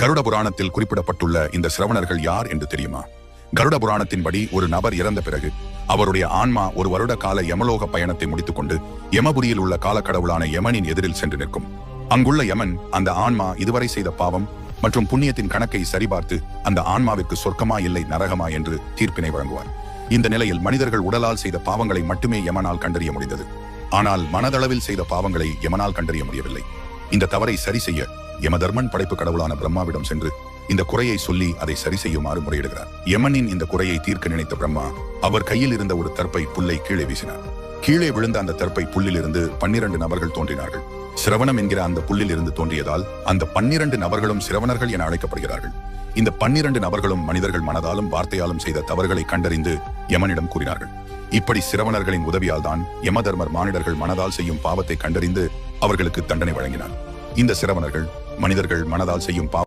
கருட புராணத்தில் குறிப்பிடப்பட்டுள்ள இந்த சிரவணர்கள் யார் என்று தெரியுமா? கருட புராணத்தின்படி ஒரு நபர் இறந்த பிறகு அவருடைய ஆன்மா ஒரு வருட கால யமலோக பயணத்தை முடித்துக்கொண்டு யமபுரியில் உள்ள காலக்கடவுளான யமனின் எதிரில் சென்று நிற்கும். அங்குள்ள யமன் அந்த ஆன்மா இதுவரை செய்த பாவம் மற்றும் புண்ணியத்தின் கணக்கை சரிபார்த்து அந்த ஆன்மாவிற்கு சொர்க்கமா இல்லை நரகமா என்று தீர்ப்பினை வழங்குவார். இந்த நிலையில் மனிதர்கள் உடலால் செய்த பாவங்களை மட்டுமே யமனால் கண்டறிய முடிந்தது. ஆனால் மனதளவில் செய்த பாவங்களை யமனால் கண்டறிய முடியவில்லை. இந்த தவறை சரி செய்ய யமதர்மன் படைப்பு கடவுளான பிரம்மாவிடம் சென்று இந்த குறையை சொல்லி அதை சரி செய்யுமாறு முறையிடுகிறார். யமனின் இந்த குறையை தீர்க்க நினைத்த பிரம்மா அவர் கையில் இருந்த ஒரு தற்பை புல்லை கீழே வீசினார். கீழே விழுந்த அந்த தற்பை புல்லிலிருந்து பன்னிரண்டு நபர்கள் தோன்றினார்கள். சிரவணம் என்கிற அந்த புல்லில் இருந்து தோன்றியதால் அந்த பன்னிரண்டு நபர்களும் சிரவணர்கள் என அழைக்கப்படுகிறார்கள். இந்த பன்னிரண்டு நபர்களும் மனிதர்கள் மனதாலும் வார்த்தையாலும் செய்த தவறுகளை கண்டறிந்து யமனிடம் கூறினார்கள். இப்படி சிரவணர்களின் உதவியால் தான் யமதர்மர் மானிடர்கள் மனதால் செய்யும் பாவத்தை கண்டறிந்து அவர்களுக்கு தண்டனை வழங்கினார். இந்த சிரவணர்கள் மனிதர்கள் மனதால் செய்யும் பாவம்